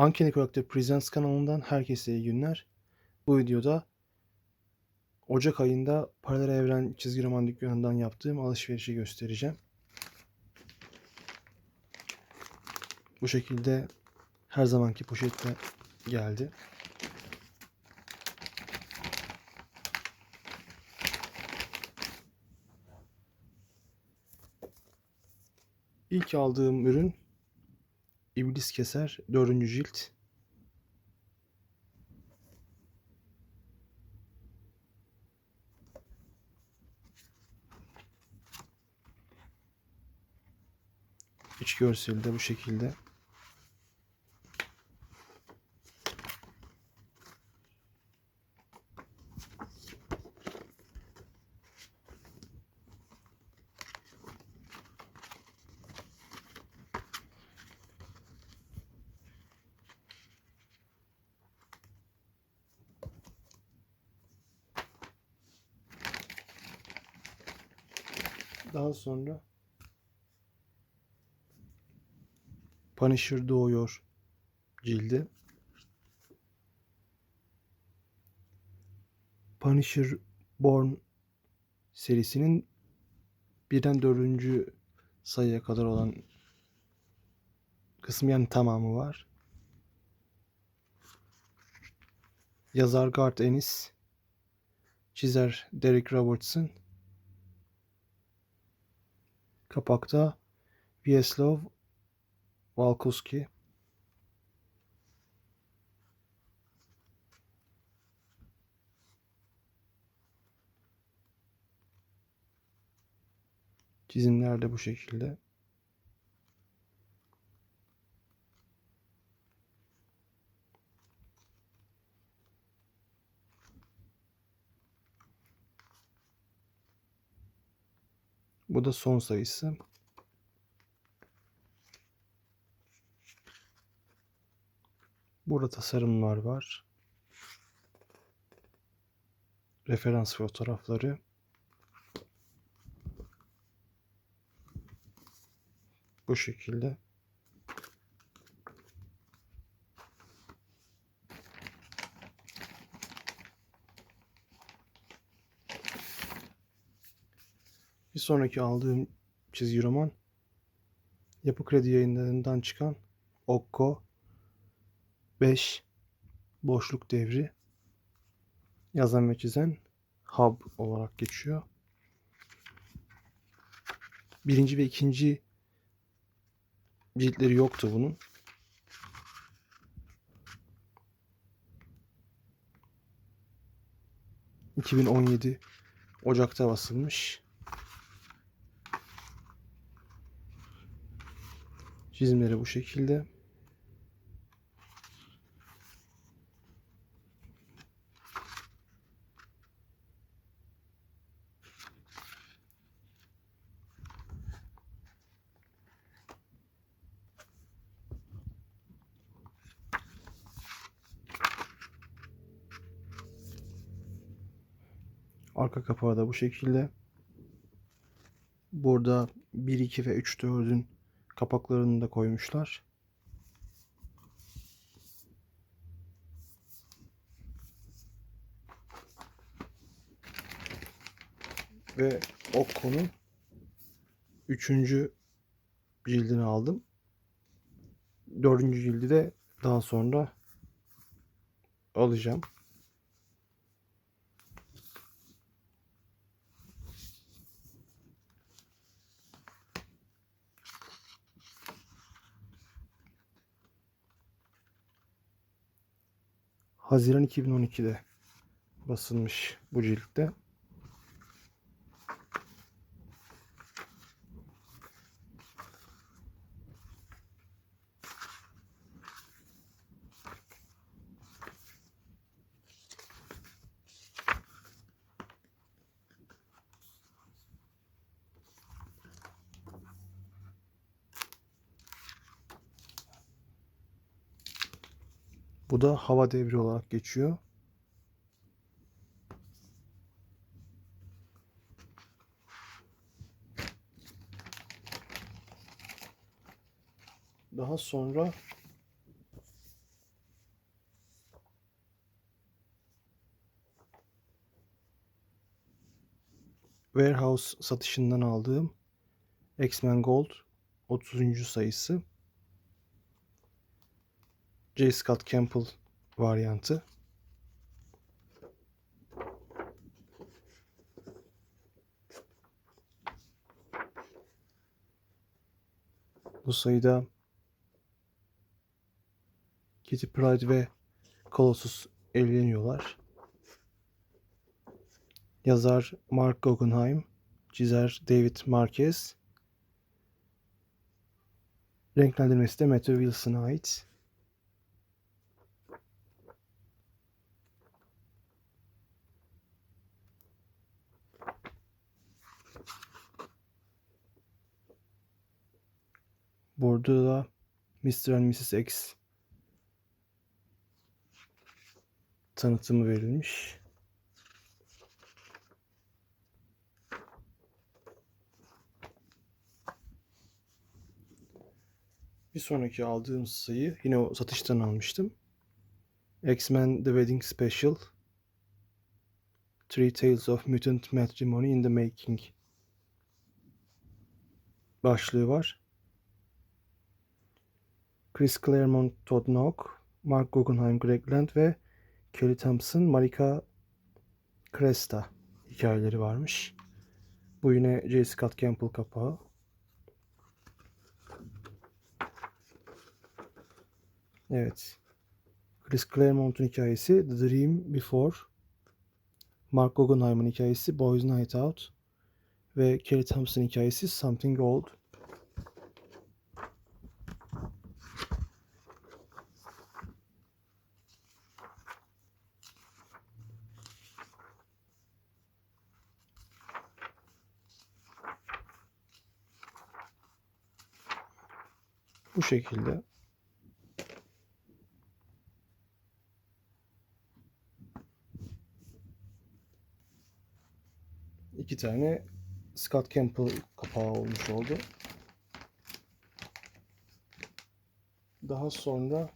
Uncanny Character Presents kanalından herkese iyi günler. Bu videoda Ocak ayında Paralel Evren çizgi roman dükkanından yaptığım alışverişi göstereceğim. Bu şekilde her zamanki poşetle geldi. İlk aldığım ürün İblis Keser 4. cilt. İç görseli de bu şekilde. Daha sonra Punisher doğuyor cildi. Punisher Born serisinin birden dördüncü sayıya kadar olan kısmı yani tamamı var. Yazar Garth Ennis, çizer Derek Robertson, kapakta Vyacheslav Walkowski. Çizimler de bu şekilde. Bu da son sayısı. Burada tasarımlar var. Referans fotoğrafları. Bu şekilde. Sonraki aldığım çizgi roman Yapı Kredi yayınlarından çıkan Okko 5 Boşluk Devri yazan ve çizen Hub olarak geçiyor. Birinci ve ikinci ciltleri yoktu bunun. ...2017 Ocak'ta basılmış. Çizimleri bu şekilde. Arka kapağı da bu şekilde. Burada 1, 2 ve 3, 4'ün kapaklarını da koymuşlar. Ve Okko'nun 3. cildini aldım. 4. cildi de daha sonra alacağım. Haziran 2012'de basılmış bu ciltte. Bu da hava devri olarak geçiyor. Daha sonra Warehouse satışından aldığım X-Men Gold 30. sayısı J. Scott Campbell varyantı. Bu sayıda Kitty Pryde ve Colossus evleniyorlar. Yazar Mark Guggenheim, çizer David Marquez. Renklendirmesi de Matthew Wilson'a ait. Burada da Mr. and Mrs. X tanıtımı verilmiş. Bir sonraki aldığım sayı yine o satıştan almıştım. X-Men The Wedding Special Three Tales of Mutant Matrimony in the Making başlığı var. Chris Claremont, Todd Knock, Mark Guggenheim, Greg Land ve Kelly Thompson, Marika Cresta hikayeleri varmış. Bu yine J. Scott Campbell kapağı. Evet. Chris Claremont'un hikayesi The Dream Before. Mark Guggenheim'ın hikayesi Boys Night Out. Ve Kelly Thompson hikayesi Something Old. Bu şekilde. İki tane Scott Campbell kapağı olmuş oldu. Daha sonra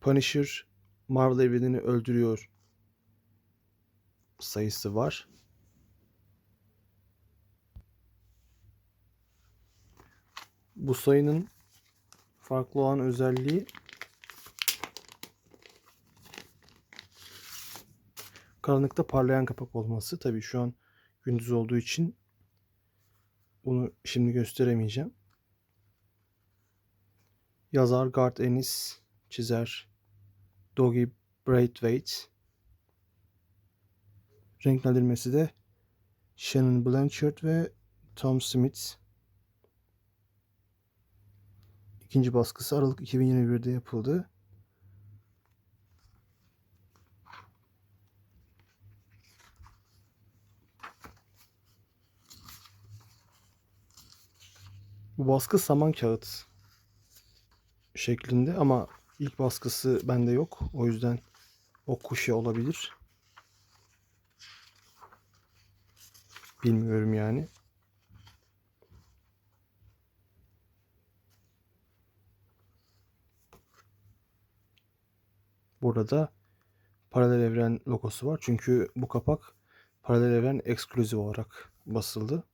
Punisher Marvel evrenini öldürüyor sayısı var. Bu sayının farklı olan özelliği karanlıkta parlayan kapak olması. Tabii şu an gündüz olduğu için bunu şimdi gösteremeyeceğim. Yazar Garth Ennis, çizer Doggy Braithwaite. Renklendirmesi de Shannon Blanchard ve Tom Smith. İkinci baskısı Aralık 2021'de yapıldı. Bu baskı saman kağıt şeklinde ama ilk baskısı bende yok. O yüzden o kuşya olabilir. Bilmiyorum yani. Burada da paralel evren logosu var. Çünkü bu kapak paralel evren ekskluzif olarak basıldı.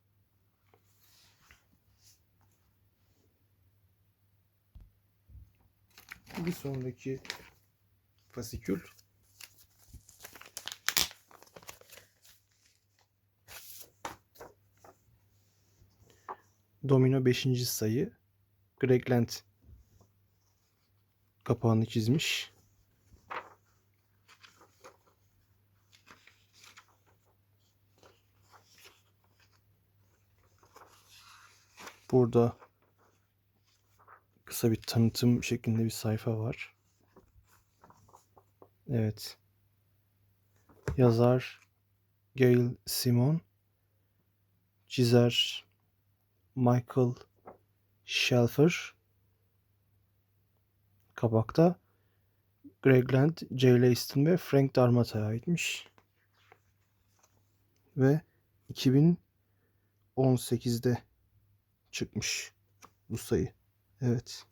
Bir sonraki fasikül Domino 5. sayı Greg Land kapağını çizmiş. Burada kısa bir tanıtım şeklinde bir sayfa var. Evet. Yazar Gail Simon. Çizer Michael Shelfer. Kapakta Greg Land, Jay Leiston ve Frank Darmata'ya aitmiş. Ve 2018'de çıkmış bu sayı. Evet.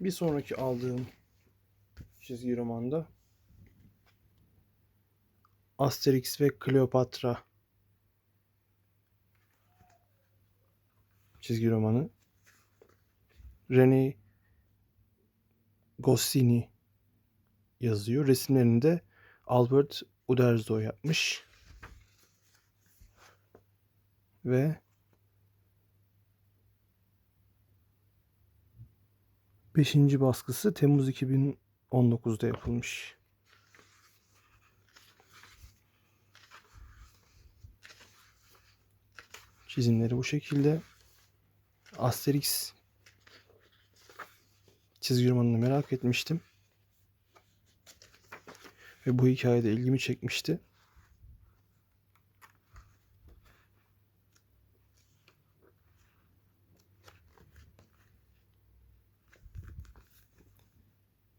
Bir sonraki aldığım çizgi romanda Asterix ve Kleopatra çizgi romanı. René Goscinny yazıyor. Resimlerini de Albert Uderzo yapmış. Ve beşinci baskısı Temmuz 2019'da yapılmış. Çizimleri bu şekilde. Asterix çizgi romanını merak etmiştim. Ve bu hikayede ilgimi çekmişti.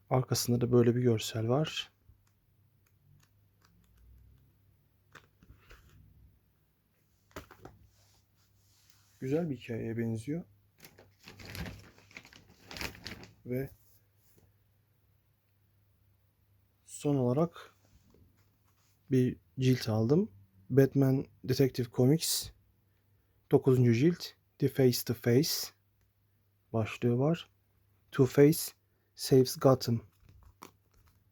Arkasında da böyle bir görsel var. Güzel bir hikayeye benziyor. Ve son olarak bir cilt aldım. Batman Detective Comics 9. cilt The Face to Face başlığı var. Two Face Saves Gotham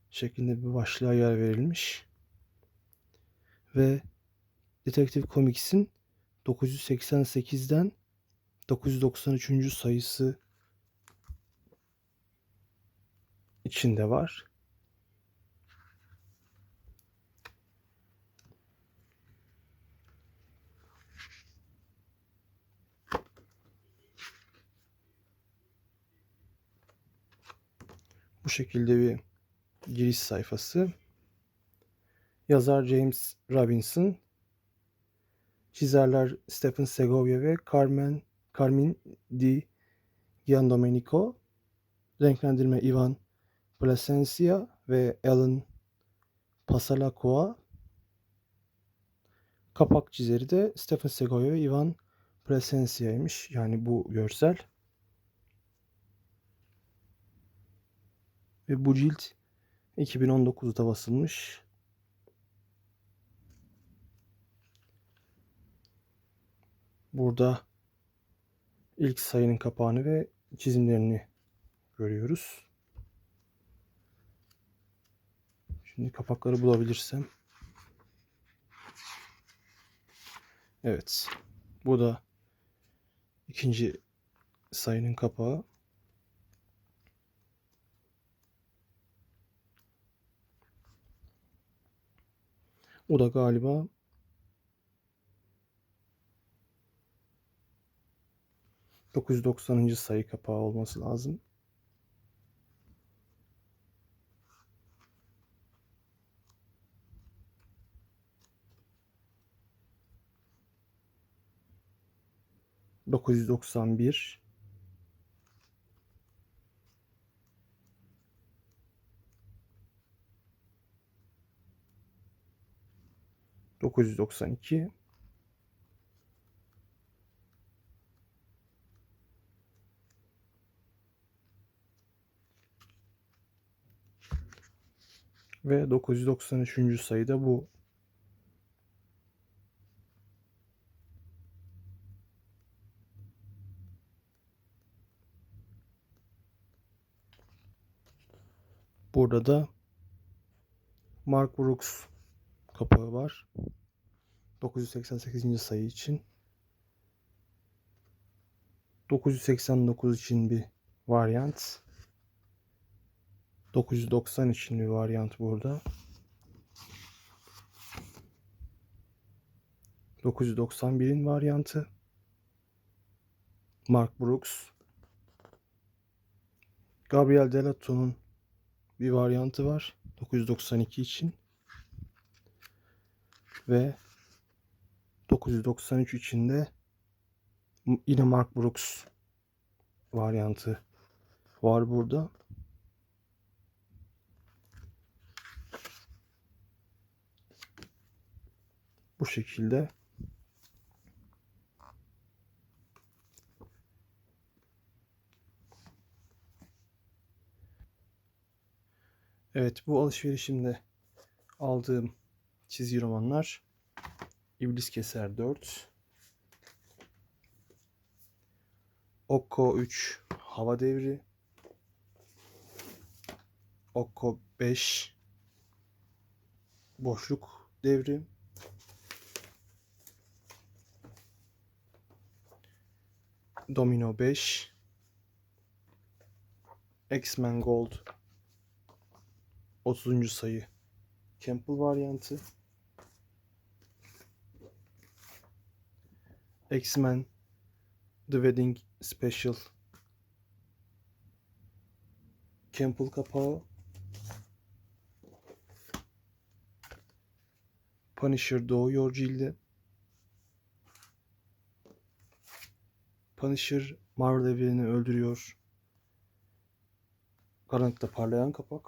şeklinde bir başlığa yer verilmiş. Ve Detective Comics'in 988'den 993. sayısı içinde var. Bu şekilde bir giriş sayfası. Yazar James Robinson, çizerler Stephen Segovia ve Carmen Carmen Di Giandomenico, renklendirme Ivan Plasencia ve Alan Pasalacoa, kapak çizeri de Stephen Segovia ve Ivan Plasencia'ymış. Yani bu görsel. Ve bu cilt 2019'da basılmış. Burada ilk sayının kapağını ve çizimlerini görüyoruz. Şimdi kapakları bulabilirsem. Evet. Bu da ikinci sayının kapağı. O da galiba ...990. sayı kapağı olması lazım. Dokuz yüz doksan bir. Dokuz yüz doksan iki. Ve 993. sayıda bu. Burada da Mark Brooks kapağı var. 988. sayı için. 989 için bir varyant. 990 için bir varyant burada. 991'in varyantı. Mark Brooks. Gabriel Delato'nun bir varyantı var. 992 için. ve 993 içinde yine Mark Brooks varyantı var burada. Bu şekilde. Evet bu alışverişimde aldığım çizgi romanlar İblis Keser 4 Okko 3 Hava Devri Okko 5 Boşluk Devri Domino 5 X-Men Gold. 30. sayı. Campbell varyantı X-Men The Wedding Special. Campbell kapağı. Punisher doğuyor cildi Punisher Marvel evrenini öldürüyor karanlıkta parlayan kapak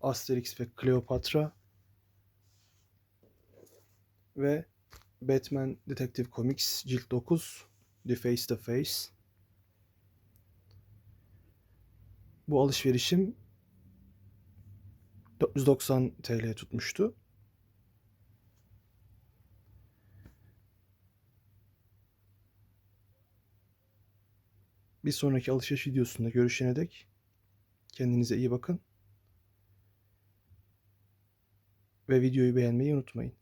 Asterix ve Cleopatra ve Batman Detective Comics cilt 9 The Face to Face. Bu alışverişim 490 TL tutmuştu. Bir sonraki alışveriş videosunda görüşene dek kendinize iyi bakın ve videoyu beğenmeyi unutmayın.